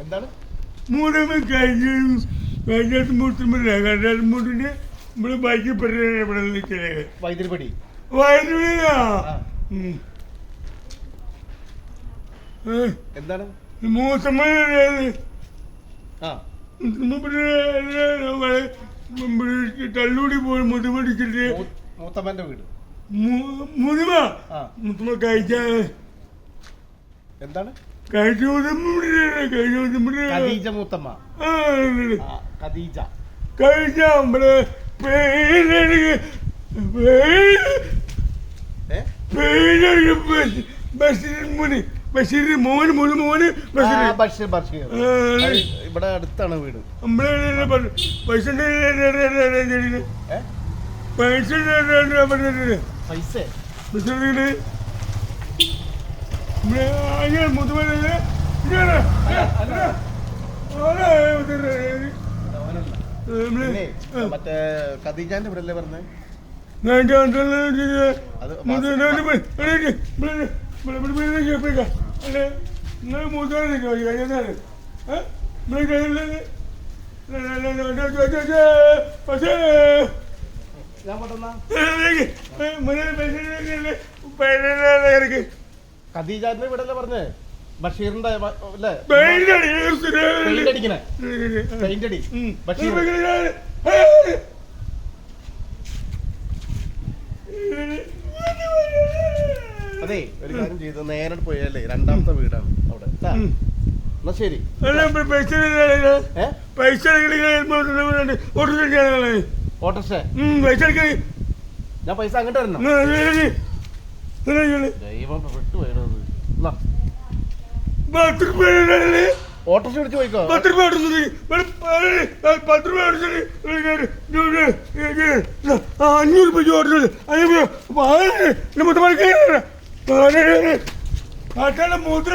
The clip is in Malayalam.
എന്താണ് കഴിഞ്ഞും കഴിഞ്ഞിട്ട് ഇവിടെ ബൈക്കിൽ ഇവിടെ നിൽക്കുന്നത്. ഉം. എന്താണ്? തള്ളൂടി പോയി മുതുമടിച്ചിട്ട് മൂത്തമ്മന്റെ വീട്. മുതുമ ആ. മുതുമ കഴിച്ച. എന്താണ്? ഖദീജ മൂത്തമ്മ. ഖദീജ. നമ്മൾ പേര് ഏ? പേരെനിക്ക് ബഷീർ മുനി ബഷീർ മോന് മോന് മോന് ആ, ബഷീർ ബഷീർ ബഷീർ ഇവിടെ അടുത്താണ് വീട് നമ്മളെ പൈസ ഏ പൈസ പറഞ്ഞിട്ട് പൈസ ബിസിനസ്സിൽ മുതുമല പിന്നെ മറ്റേ ഖദീജാന്റെ വീടല്ലേ പറഞ്ഞേ അത് ഞാൻ പെട്ടെന്നാ. ഖദീജാന്റെ വീടല്ലേ പറഞ്ഞേ? ബഷീറിന്റെ അല്ലേ? പെയിന്റ് അടിക്കണേ പെയിന്റ് അടി ബഷീർ. അതെ ഒരു കാര്യം ചെയ്ത് നേരെ പോയല്ലേ രണ്ടാമത്തെ വീടാണ് അവിടെ ട്ടാ. എന്നാ ശരി പൈസ എടുക്കണേ ഞാൻ പൈസ അങ്ങോട്ട് വരണം ദൈവം വിട്ടുപോയത് എന്നാ പത്ത് രൂപ ഓട്ടോറിക്ഷ വിളിച്ച് പോയിക്കോ അഞ്ഞൂറ് രൂപ ചോദിച്ചത് അഞ്ഞൂറ് മൊത്തം പാട്ടാണ് മൂത്ര